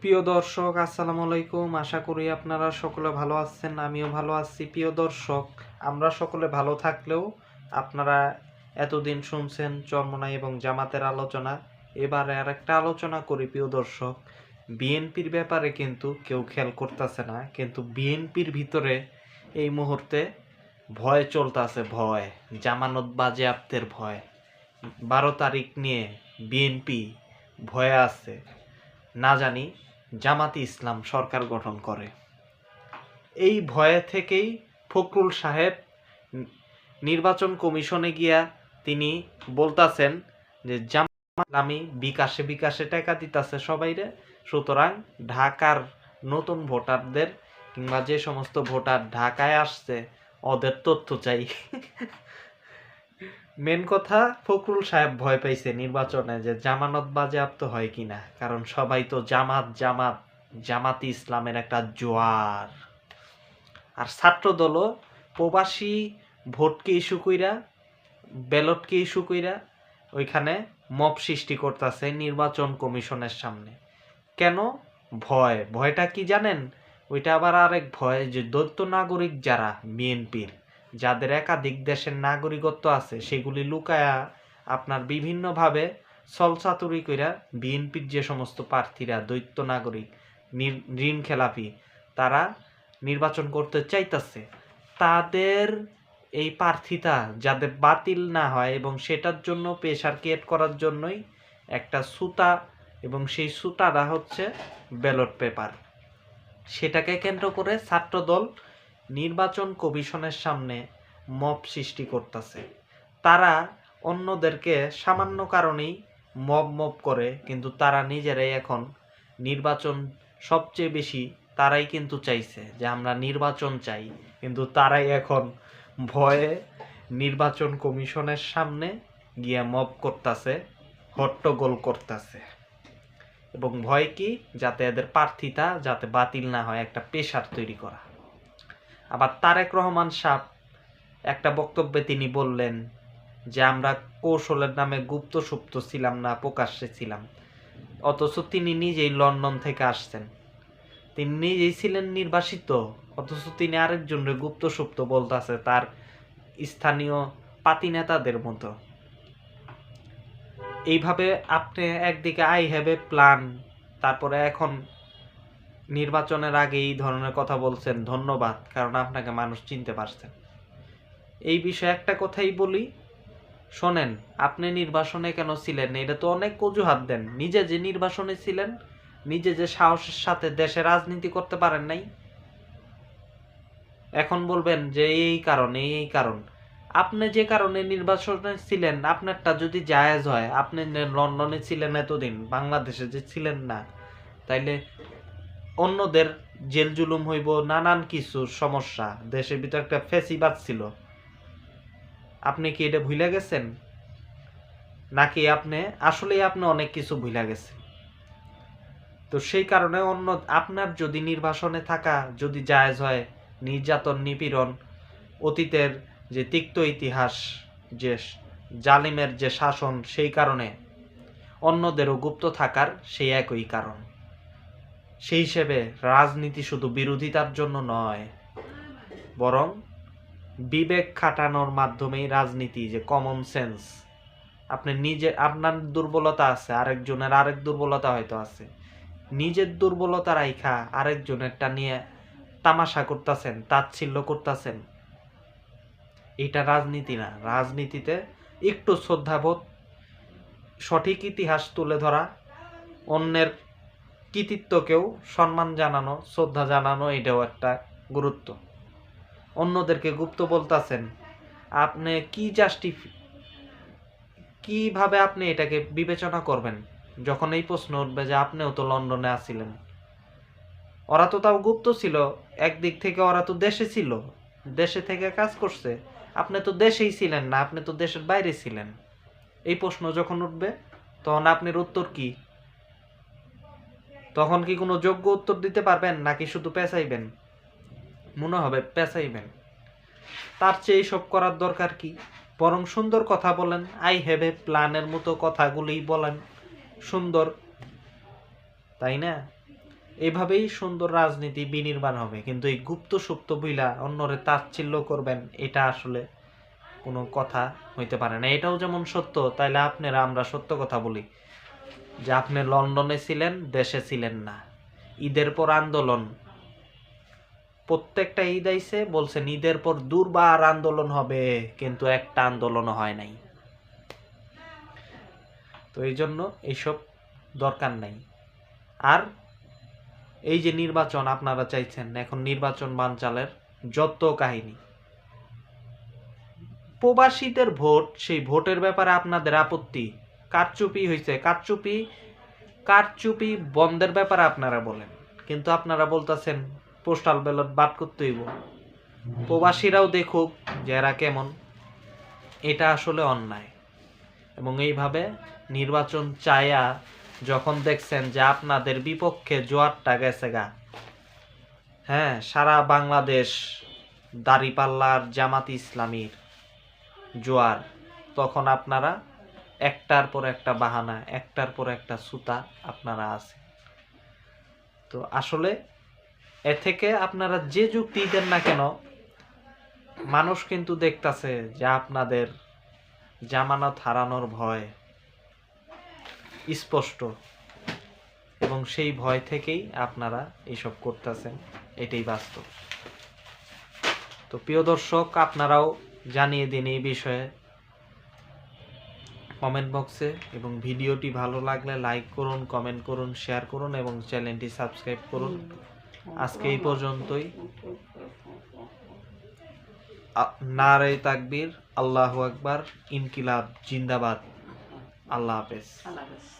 প্রিয় দর্শক, আসসালামু আলাইকুম। আশা করি আপনারা সকলে ভালো আছেন, আমিও ভালো আছি। প্রিয় দর্শক, আমরা সকলে ভালো থাকলেও আপনারা এতদিন শুনছেন চরমনাই এবং জামাতের আলোচনা। এবারে আর একটা আলোচনা করি, প্রিয় দর্শক। বিএনপির ব্যাপারে কিন্তু কেউ খেয়াল করতেছে না, কিন্তু বিএনপির ভিতরে এই মুহূর্তে ভয় চলতেছে, ভয়, জামানত বাজেয়াপ্তের ভয়। বারো তারিখ নিয়ে বিএনপি ভয়ে আছে। না জানি জামাতি ইসলাম সরকার গঠন করে। এই ভয়ে থেকেই ফখরুল সাহেব নির্বাচন কমিশনে গিয়া তিনি বলতাছেন যে, জামাত আমি বিকাশে বিকাশে টাকা দিতাছে সবাইরে, সুতরাং ঢাকার নতুন ভোটারদের কিংবা যে সমস্ত ভোটার ঢাকায় আসছে, ওদের তথ্য চাই। মেন কথা, ফখরুল সাহেব ভয় পাইছে নির্বাচনে যে জামানত বাজেয়াপ্ত হয় কিনা। কারণ সবাই তো জামাত জামাত, জামাতি ইসলামের একটা জোয়ার। আর ছাত্র দলও প্রবাসী ভোটকে ইস্যু কইরা, ব্যালটকে ইস্যু কইরা ওইখানে মপ সৃষ্টি করতেছে নির্বাচন কমিশনের সামনে। কেন? ভয়। ভয়টা কি জানেন? ওইটা আবার আরেক ভয় যে দৈত্য নাগরিক যারা, বিএনপির যাদের একাধিক দেশের নাগরিকত্ব আছে, সেগুলি লুকায়া আপনার বিভিন্নভাবে সলসাতুরি কইরা বিএনপির যে সমস্ত প্রার্থীরা, দৈত্য নাগরিক ঋণ খেলাপি, তারা নির্বাচন করতে চাইতাছে, তাদের এই প্রার্থিতা যাতে বাতিল না হয় এবং সেটার জন্য প্রেশার ক্রিয়েট করার জন্যই একটা সুতা এবং সেই সুতাটা হচ্ছে ব্যালট পেপার সেটাকে কেন্দ্র করে ছাত্রদল নির্বাচন কমিশনের সামনে মব সৃষ্টি করতেছে। তারা অন্যদেরকে সামান্য কারণেই মব মব করে, কিন্তু তারা নিজেরাই এখন নির্বাচন সবচেয়ে বেশি তারাই কিন্তু চাইছে যে আমরা নির্বাচন চাই। কিন্তু তারাই এখন ভয়ে নির্বাচন কমিশনের সামনে গিয়ে মব করতেছে, হট্টগোল করতেছে। এবং ভয় কি? যাতে এদের প্রার্থিতা যাতে বাতিল না হয়, একটা পেশার তৈরি করা। আবার তারেক রহমান সাহ একটা বক্তব্যে তিনি বললেন যে, আমরা কৌশলের নামে গুপ্ত সুপ্ত ছিলাম না, প্রকাশ্যে ছিলাম। অথচ তিনি নিজেই লন্ডন থেকে আসছেন। তিনি নিজেই ছিলেন নির্বাসিত, অথচ তিনি আরেকজনের গুপ্ত সুপ্ত বলতেছে তার স্থানীয় পাতি নেতাদের মতো। এইভাবে আপনি একদিকে আই হ্যাভ এ প্ল্যান, তারপরে এখন নির্বাচনের আগে এই ধরনের কথা বলছেন, ধন্যবাদ, কারণ আপনাকে মানুষ চিনতে পারছেন এই বিষয়ে একটা কথাই বলি, শোনেন, আপনি নির্বাসনে কেন ছিলেন? এটা তো অনেক অজুহাত দেন। নিজে যে নির্বাসনে ছিলেন, নিজে যে সাহসের সাথে দেশে রাজনীতি করতে পারেন নাই, এখন বলবেন যে এই কারণ এই কারণ। আপনি যে কারণে নির্বাচনে ছিলেন, আপনারটা যদি জায়েজ হয়, আপনি লন্ডনে ছিলেন এতদিন, বাংলাদেশে যে ছিলেন না, তাইলে অন্যদের জেল জুলুম হইব, নানান কিছু সমস্যা। দেশের ভিতরে একটা ফেসিবাদ ছিল। আপনি কি এটা ভুলে গেছেন? নাকি আপনি, আসলেই আপনি অনেক কিছু ভুলে গেছেন? তো সেই কারণে অন্য, আপনার যদি নির্বাসনে থাকা যদি জায়জ হয়, নির্যাতন, নিপীড়ন, অতীতের যে তিক্ত ইতিহাস, যে জালিমের যে শাসন, সেই কারণে অন্যদেরও গুপ্ত থাকার সেই একই কারণ। সেই হিসেবে রাজনীতি শুধু বিরোধিতার জন্য নয়, বরং বিবেক খাটানোর মাধ্যমেই রাজনীতি যে কমন সেন্স আপনি নিজে, আপনার দুর্বলতা আছে, আরেকজনের আরেক দুর্বলতা হয়তো আছে। নিজের দুর্বলতা রাইখা আরেকজনেরটা নিয়ে তামাশা করতেছেন, তাচ্ছিল্য করতেছেন। এটা রাজনীতি না। রাজনীতিতে একটু শ্রদ্ধাবোধ, সঠিক ইতিহাস তুলে ধরা, অন্যের কৃতিত্বকেও সম্মান জানানো, শ্রদ্ধা জানানো এটাও একটা গুরুত্ব। অন্যদেরকে গুপ্ত বলতাছেন, আপনি কি জাস্টি কীভাবে আপনি এটাকে বিবেচনা করবেন? যখন এই প্রশ্ন উঠবে যে আপনিও তো লন্ডনে আছিলেন। ওরা তো তাও গুপ্ত ছিল, একদিক থেকে ওরা তো দেশে ছিল, দেশে থেকে কাজ করছে। আপনি তো দেশেই ছিলেন না, আপনি তো দেশের বাইরে ছিলেন। এই প্রশ্ন যখন উঠবে, তখন আপনার উত্তর কি? তখন কি কোনো যোগ্য উত্তর দিতে পারবেন, নাকি শুধু পেঁচাইবেন? মনে হবে পেঁচাইবেন। তার চেয়ে সব করার দরকার কি? বরং সুন্দর কথা বলেন, আই হ্যাভ এ প্ল্যানের মতো কথাগুলোই বলেন। সুন্দর, তাই না? এভাবেই সুন্দর রাজনীতি বিনির্মাণ হবে। কিন্তু এই গুপ্ত সুপ্ত বইলা অন্যরে তাচ্ছিল্য করবেন, এটা আসলে কোনো কথা হইতে পারে না। এটাও যেমন সত্য, তাইলে আপনারা আমরা সত্য কথা বলি। যে আপনি লন্ডনে ছিলেন, দেশে ছিলেন না। ঈদের পর আন্দোলন। প্রত্যেকটা ঈদ আইসে বলছেন ঈদের পর দুর্বার আন্দোলন হবে, কিন্তু একটা আন্দোলন হয় নাই। তো এই জন্য এইসব দরকার নাই। আর এই যে নির্বাচন আপনারা চাইছেন, এখন নির্বাচন বানচালের যত কাহিনী। প্রবাসীদের ভোট, সেই ভোটের ব্যাপারে আপনাদের আপত্তি? কারচুপি হয়েছে কারচুপি কারচুপি বন্ধের ব্যাপারে আপনারা বলেন। কিন্তু আপনারা বলতেছেন, পোস্টাল ব্যালট বাদ করতে হইব। প্রবাসীরাও দেখুক যে এরা কেমন। এটা আসলে অন্যায়। এবং এইভাবে নির্বাচন চায়া যখন দেখছেন যে আপনাদের বিপক্ষে জোয়ারটা গেছে গা। হ্যাঁ সারা বাংলাদেশ দাড়িপাল্লার জামাত ইসলামীর জোয়ার। তখন আপনারা একটার পর একটা বাহানা, একটার পর একটা সুতা আপনারা আছে। তো আসলে এ থেকে আপনারা যে যুক্তি দেন না কেন, মানুষ কিন্তু দেখতাছে যে আপনাদের জামানত হারানোর ভয় স্পষ্ট এবং সেই ভয় থেকেই আপনারা এইসব করতেছেন, এটাই বাস্তব। তো প্রিয় দর্শক, আপনারাও জানিয়ে দিন এই বিষয়ে কমেন্ট বক্সে এবং ভিডিওটি ভালো লাগলে লাইক করুন কমেন্ট করুন শেয়ার করুন এবং চ্যানেলটি সাবস্ক্রাইব করুন। আজকে এই পর্যন্তই। নারে তাকবীর, আল্লাহু আকবার, ইনকিলাব, জিন্দাবাদ। আল্লাহ হাফেজ। আল্লাহ হাফেজ।